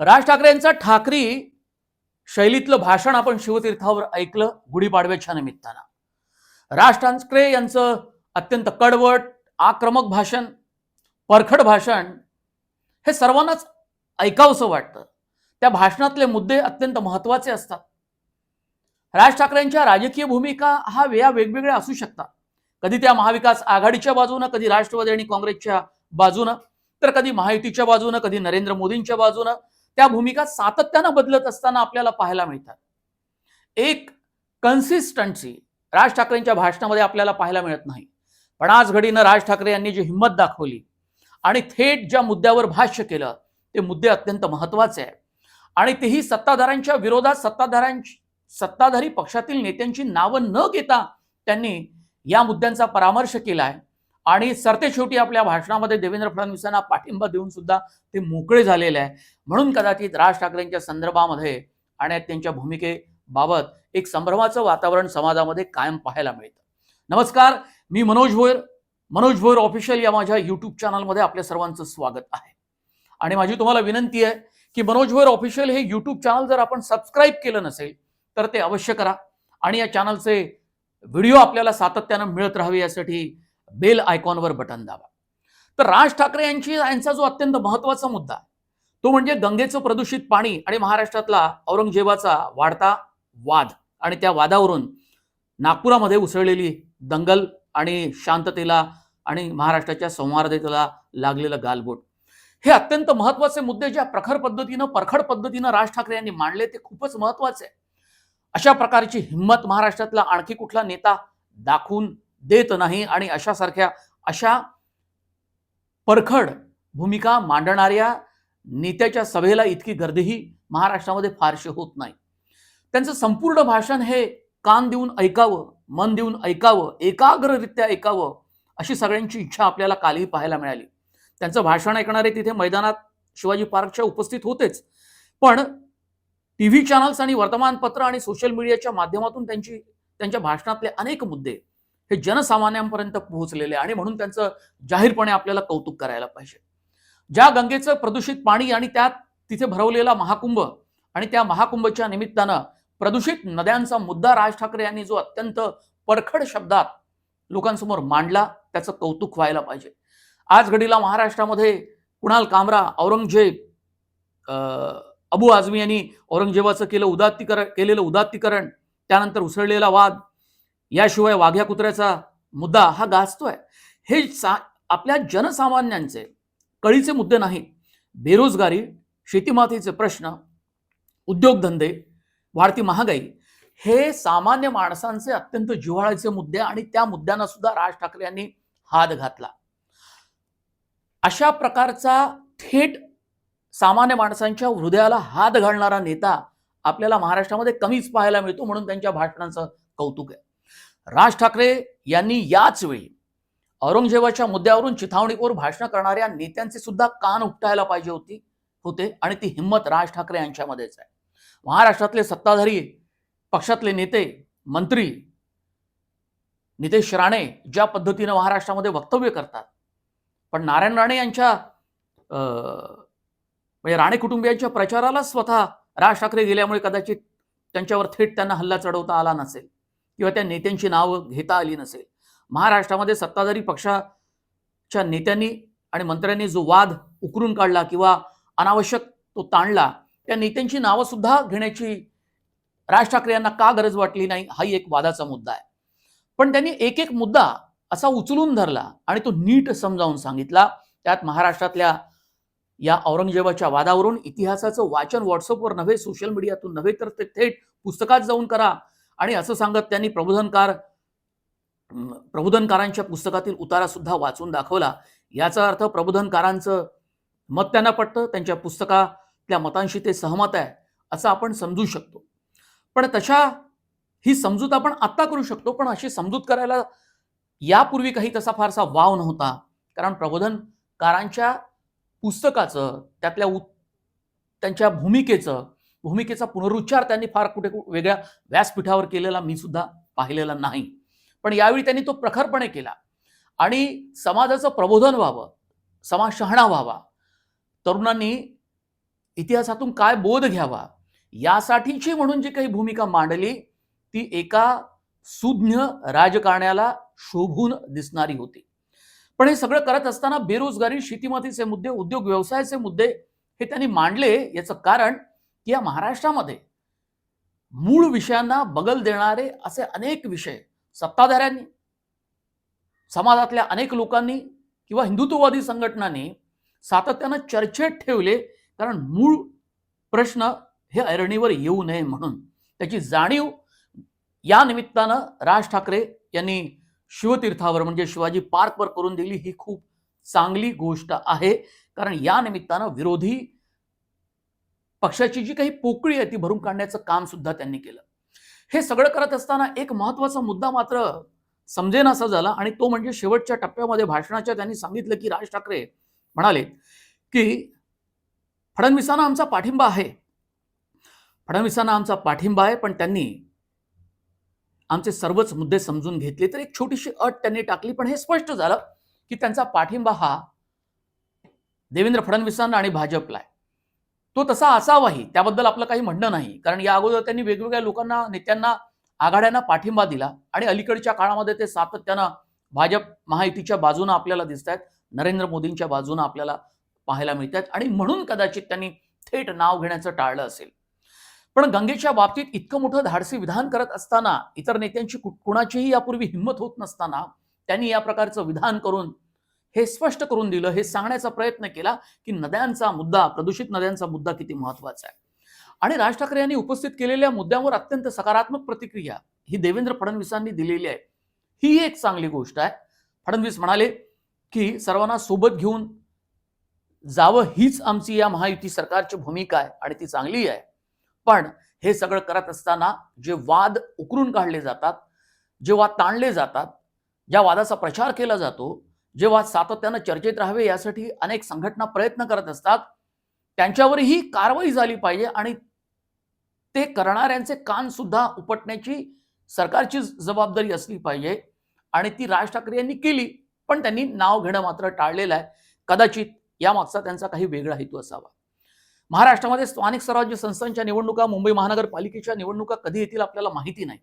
राज ठाकरे यांचं ठाकरी शैलीतलं भाषण आपण शिवतीर्थावर ऐकलं गुढीपाडव्याच्या निमित्तानं. राज ठाकरे यांचं अत्यंत कडवट आक्रमक भाषण परखड भाषण हे सर्वांनाच ऐकावंसं वाटतं. त्या भाषणातले मुद्दे अत्यंत महत्त्वाचे असतात. राज ठाकरेंच्या राजकीय भूमिका हा वेया वेगवेगळ्या असू शकतात. कधी त्या महाविकास आघाडीच्या बाजूनं कधी राष्ट्रवादी आणि काँग्रेसच्या बाजूनं तर कधी महायुतीच्या बाजूनं कधी नरेंद्र मोदींच्या बाजूनं त्या भूमिका सातत्यानं बदलत असताना आपल्याला पाहायला मिळतात. एक कन्सिस्टन्सी राज ठाकरेंच्या भाषणामध्ये आपल्याला पाहायला मिळत नाही. पण आज घडीनं राज ठाकरे यांनी जी हिंमत दाखवली आणि थेट ज्या मुद्द्यावर भाष्य केलं ते मुद्दे अत्यंत महत्त्वाचे आहे आणि तेही सत्ताधाऱ्यांच्या विरोधात सत्ताधाऱ्यांची सत्ताधारी पक्षातील नेत्यांची नावं न घेता त्यांनी या मुद्द्यांचा परामर्श केला आहे आणि सरतेशेवटी आपल्या भाषणामध्ये देवेंद्र फडणवीसांना पाठिंबा देऊन सुद्धा ते मोकळे झालेले आहे म्हणून कदाचित राज ठाकरेंच्या संदर्भामध्ये आणि त्यांच्या भूमिकेबाबत एक संभ्रमाचं वातावरण समाजामध्ये कायम पाहायला मिळतं. नमस्कार मी मनोज भोयर मनोज भोयर ऑफिशियल या माझ्या यूट्यूब चॅनलमध्ये आपल्या सर्वांचं स्वागत आहे. आणि माझी तुम्हाला विनंती आहे की मनोज भोयर ऑफिशियल हे यूट्यूब चॅनल जर आपण सबस्क्राईब केलं नसेल तर ते अवश्य करा. आणि या चॅनलचे व्हिडिओ आपल्याला सातत्यानं मिळत राहावे यासाठी बेल आयकॉनवर बटन दाबा. तर राज ठाकरे यांची यांचा जो अत्यंत महत्त्वाचा मुद्दा तो म्हणजे गंगेचं प्रदूषित पाणी आणि महाराष्ट्रातला औरंगजेबाचा वाढता वाद आणि त्या वादावरून नागपुरामध्ये उसळलेली दंगल आणि शांततेला आणि महाराष्ट्राच्या सौहार्दतेला लागलेलं गालबोट. हे अत्यंत महत्त्वाचे मुद्दे ज्या प्रखर पद्धतीनं परखड पद्धतीनं राज ठाकरे यांनी मांडले ते खूपच महत्त्वाचे आहे. अशा प्रकारची हिंमत महाराष्ट्रातला आणखी कुठला नेता दाखवून देत नाही आणि अशासारख्या अशा परखड भूमिका मांडणाऱ्या नेत्याच्या सभेला इतकी गर्दीही महाराष्ट्रामध्ये फारशी होत नाही. त्यांचं संपूर्ण भाषण हे कान देऊन ऐकावं मन देऊन ऐकावं एकाग्ररित्या ऐकावं अशी सगळ्यांची इच्छा आपल्याला कालही पाहायला मिळाली. त्यांचं भाषण ऐकणारे तिथे मैदानात शिवाजी पार्कच्या उपस्थित होतेच. पण टी व्ही चॅनल्स आणि वर्तमानपत्र आणि सोशल मीडियाच्या माध्यमातून त्यांची त्यांच्या भाषणातले अनेक मुद्दे हे जनसामान्यांपर्यंत पोहोचलेले आणि म्हणून त्यांचं जाहीरपणे आपल्याला कौतुक करायला पाहिजे. ज्या गंगेचं प्रदूषित पाणी आणि त्यात तिथे भरवलेला महाकुंभ आणि त्या महाकुंभच्या निमित्तानं प्रदूषित नद्यांचा मुद्दा राज ठाकरे यांनी जो अत्यंत परखड शब्दात लोकांसमोर मांडला त्याचं कौतुक व्हायला पाहिजे. आज घडीला महाराष्ट्रामध्ये कुणाल कामरा औरंगजेब अबू आझमी यांनी औरंगजेबाचं केलं उदात्तीकरण केलेलं उदात्तीकरण त्यानंतर उसळलेला वाद याशिवाय वाघ्या कुत्र्याचा मुद्दा हा गाजतोय. हे सा आपल्या जनसामान्यांचे कळीचे मुद्दे नाहीत. बेरोजगारी शेतीमातीचे प्रश्न उद्योगधंदे वाढती महागाई हे सामान्य माणसांचे अत्यंत जिव्हाळ्याचे मुद्दे आणि त्या मुद्द्यांना सुद्धा राज ठाकरे यांनी हात घातला. अशा प्रकारचा थेट सामान्य माणसांच्या हृदयाला हात घालणारा नेता आपल्याला महाराष्ट्रामध्ये कमीच पाहायला मिळतो म्हणून त्यांच्या भाषणांचं कौतुक आहे. राज ठाकरे यांनी याच वेळी औरंगजेबाच्या मुद्द्यावरून चिथावणीवर भाषण करणाऱ्या नेत्यांचे सुद्धा कान उपटायला पाहिजे होती होते आणि ती हिंमत राज ठाकरे यांच्यामध्येच आहे. महाराष्ट्रातले सत्ताधारी पक्षातले नेते मंत्री नितेश राणे ज्या पद्धतीनं महाराष्ट्रामध्ये वक्तव्य करतात पण नारायण राणे यांच्या म्हणजे राणे कुटुंबियांच्या प्रचाराला स्वतः राज ठाकरे गेल्यामुळे कदाचित त्यांच्यावर थेट त्यांना हल्ला चढवता आला नसेल. किंवा त्या नेत्यांची नावं घेता आली नसेल. महाराष्ट्रामध्ये सत्ताधारी पक्षाच्या नेत्यांनी आणि मंत्र्यांनी जो वाद उकरून काढला किंवा अनावश्यक तो ताणला त्या नेत्यांची नावं सुद्धा घेण्याची राज ठाकरे यांना का गरज वाटली नाही हाही एक वादाचा मुद्दा आहे. पण त्यांनी एक एक मुद्दा असा उचलून धरला आणि तो नीट समजावून सांगितला. त्यात महाराष्ट्रातल्या या औरंगजेबाच्या वादावरून इतिहासाचं वाचन व्हॉट्सअपवर नव्हे सोशल मीडियातून नव्हे तर ते थेट पुस्तकात जाऊन करा. आणि असं सांगत त्यांनी प्रबोधनकार प्रबोधनकारांच्या पुस्तकातील उतारा सुद्धा वाचून दाखवला. याचा अर्थ प्रबोधनकारांचं मत त्यांना पटतं त्यांच्या पुस्तकातल्या मतांशी ते सहमत आहे असं आपण समजू शकतो. पण तशा ही समजूत आपण आत्ता करू शकतो पण अशी समजूत करायला यापूर्वी काही तसा फारसा वाव नव्हता. कारण प्रबोधनकारांच्या पुस्तकाचं त्यातल्या उ त्यांच्या भूमिकेचं भूमिकेचा पुनरुच्चार त्यांनी फार कुठे वेगळ्या व्यासपीठावर केलेला मी सुद्धा पाहिलेला नाही. पण यावेळी त्यांनी तो प्रखरपणे केला. आणि समाजाचं प्रबोधन व्हावं समाज शहाणा व्हावा तरुणांनी इतिहासातून काय बोध घ्यावा यासाठीची म्हणून जी काही भूमिका मांडली ती एका सुज्ञ राजकारण्याला शोभून दिसणारी होती. पण हे सगळं करत असताना बेरोजगारी शेतीमातीचे मुद्दे उद्योग व्यवसायाचे मुद्दे हे त्यांनी मांडले याचं कारण की या महाराष्ट्रामध्ये मूळ विषयांना बगल देणारे असे अनेक विषय सत्ताधाऱ्यांनी समाजातल्या अनेक लोकांनी किंवा हिंदुत्ववादी संघटनांनी सातत्यानं चर्चेत ठेवले कारण मूळ प्रश्न हे ऐरणीवर येऊ नये म्हणून. त्याची जाणीव या निमित्तानं राज ठाकरे यांनी शिवतीर्थावर म्हणजे शिवाजी पार्कवर करून दिली ही खूप चांगली गोष्ट आहे. कारण या निमित्तानं विरोधी पक्षाची जी काही पोकळी आहे ती भरून काढण्याचं काम सुद्धा त्यांनी केलं. हे सगळं करत असताना एक महत्त्वाचा मुद्दा मात्र समजेनासा झाला आणि तो म्हणजे शेवटच्या टप्प्यामध्ये भाषणाच्या त्यांनी सांगितलं की राज ठाकरे म्हणाले की फडणवीसांना आमचा पाठिंबा आहे. फडणवीसांना आमचा पाठिंबा आहे पण त्यांनी आमचे सर्वच मुद्दे समजून घेतले. तर एक छोटीशी अट त्यांनी टाकली पण हे स्पष्ट झालं की त्यांचा पाठिंबा हा देवेंद्र फडणवीसांना आणि भाजपला आहे. तो तसा असावाही त्याबद्दल आपलं काही म्हणणं नाही. कारण या अगोदर त्यांनी वेगवेगळ्या लोकांना नेत्यांना आघाड्यांना पाठिंबा दिला आणि अलीकडच्या काळामध्ये ते सातत्यानं भाजप महायुतीच्या बाजूनं आपल्याला दिसत आहेत नरेंद्र मोदींच्या बाजूनं आपल्याला पाहायला मिळत आहेत आणि म्हणून कदाचित त्यांनी थेट नाव घेण्याचं टाळलं असेल. पण गंगेच्या बाबतीत इतकं मोठं धाडसी विधान करत असताना इतर नेत्यांची कुणाचीही यापूर्वी हिंमत होत नसताना त्यांनी या प्रकारचं विधान करून हे स्पष्ट करून दिलं हे सांगण्याचा प्रयत्न केला की नद्यांचा मुद्दा प्रदूषित नद्यांचा मुद्दा किती महत्त्वाचा आहे. आणि राज ठाकरे यांनी उपस्थित केलेल्या मुद्द्यांवर अत्यंत सकारात्मक प्रतिक्रिया ही देवेंद्र फडणवीसांनी दिलेली आहे. ही एक चांगली गोष्ट आहे. फडणवीस म्हणाले की सर्वांना सोबत घेऊन जावं हीच आमची या महायुती सरकारची भूमिका आहे आणि ती चांगली आहे. पण हे सगळं करत असताना जे वाद उकरून काढले जातात जे वाद ताणले जातात ज्या वादाचा प्रचार केला जातो जेव्हा सातत्यानं चर्चेत राहावे यासाठी अनेक संघटना प्रयत्न करत असतात त्यांच्यावरही कारवाई झाली पाहिजे आणि ते करणाऱ्यांचे कान सुद्धा उपटण्याची सरकारची जबाबदारी असली पाहिजे आणि ती राज ठाकरे यांनी केली पण त्यांनी नाव घेणं मात्र टाळलेलं आहे. कदाचित यामागचा त्यांचा काही वेगळा हेतू असावा. महाराष्ट्रामध्ये स्थानिक स्वराज्य संस्थांच्या निवडणुका मुंबई महानगरपालिकेच्या निवडणुका कधी येतील आपल्याला माहिती नाही.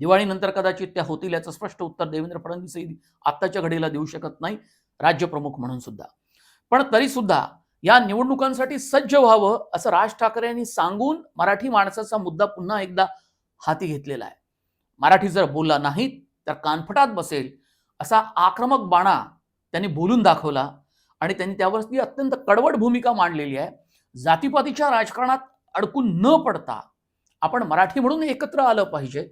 दिवाळीनंतर कदाचित त्या होतील याचं स्पष्ट उत्तर देवेंद्र फडणवीसही आत्ताच्या घडीला देऊ शकत नाही राज्यप्रमुख म्हणून सुद्धा. पण तरी सुद्धा या निवडणुकांसाठी सज्ज व्हावं असं राज ठाकरे यांनी सांगून मराठी माणसाचा मुद्दा पुन्हा एकदा हाती घेतलेला आहे. मराठी जर बोलला नाही तर कानफटात बसेल असा आक्रमक बाणा त्यांनी बोलून दाखवला आणि त्यांनी त्यावरती अत्यंत कडवट भूमिका मांडलेली आहे. जातीपातीच्या राजकारणात अडकून न पडता आपण मराठी म्हणून एकत्र आलं पाहिजे.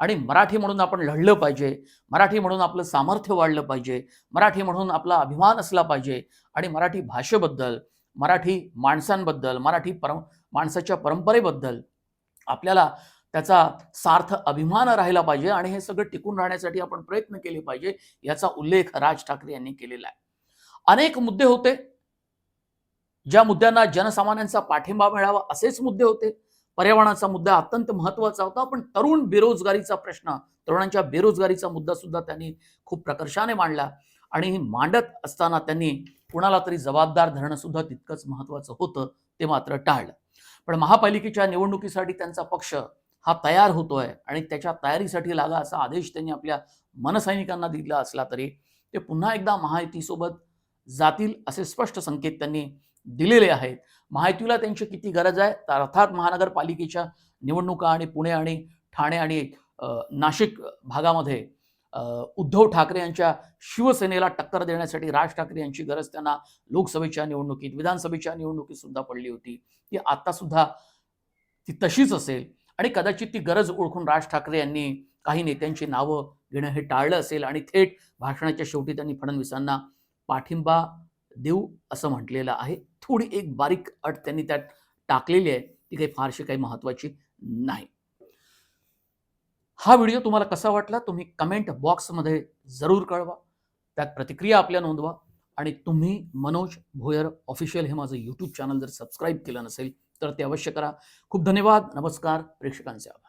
आणि मराठी म्हणून आपण लढलं पाहिजे मराठी म्हणून आपलं सामर्थ्य वाढलं पाहिजे मराठी म्हणून आपला अभिमान असला पाहिजे आणि मराठी भाषेबद्दल मराठी माणसांबद्दल मराठी परम माणसाच्या परंपरेबद्दल आपल्याला त्याचा सार्थ अभिमान राहिला पाहिजे आणि हे सगळं टिकून राहण्यासाठी आपण प्रयत्न केले पाहिजे याचा उल्लेख राज ठाकरे यांनी केलेला आहे. अनेक मुद्दे होते ज्या मुद्द्यांना जनसामान्यांचा पाठिंबा मिळावा असेच मुद्दे होते. पर्यावरणाचा मुद्दा अत्यंत महत्त्वाचा होता. पण तरुण बेरोजगारीचा प्रश्न तरुणांच्या बेरोजगारीचा मुद्दा सुद्धा त्यांनी खूप प्रकर्षाने मांडला. आणि मांडत असताना त्यांनी कुणाला तरी जबाबदार धरणं सुद्धा तितकंच महत्वाचं होतं ते मात्र टाळलं. पण महापालिकेच्या निवडणुकीसाठी त्यांचा पक्ष हा तयार होतोय आणि त्याच्या तयारीसाठी लागा असा आदेश त्यांनी आपल्या मनसैनिकांना दिला असला तरी ते पुन्हा एकदा महायुतीसोबत जातील असे स्पष्ट संकेत त्यांनी दिलेले आहेत. माहितीला त्यांची किती गरज आहे? तर अर्थात महानगरपालिकेच्या निवडणुका आणि पुणे आणि ठाणे आणि नाशिक भागामध्ये उद्धव ठाकरे यांच्या शिवसेनेला टक्कर देण्यासाठी राज ठाकरे यांची गरज त्यांना लोकसभेच्या निवडणुकीत विधानसभेच्या निवडणुकीत सुद्धा पडली होती. ती आता सुद्धा ती तशीच असेल आणि कदाचित ती गरज ओळखून राज ठाकरे यांनी काही नेत्यांची नावं घेणं हे टाळलं असेल आणि थेट भाषणाच्या शेवटी त्यांनी फडणवीसांना पाठिंबा देऊ असं म्हटलेलं आहे. थोडी एक बारीक अट त्यांनी त्यात टाकलेली आहे. ती काही फारशी काही महत्वाची नाही. हा व्हिडिओ तुम्हाला कसा वाटला तुम्ही कमेंट बॉक्समध्ये जरूर कळवा. त्यात प्रतिक्रिया आपल्या नोंदवा. आणि तुम्ही मनोज भोयर ऑफिशियल हे माझं यूट्यूब चॅनल जर सबस्क्राईब केलं नसेल तर ते अवश्य करा. खूप धन्यवाद. नमस्कार. प्रेक्षकांचे आभार.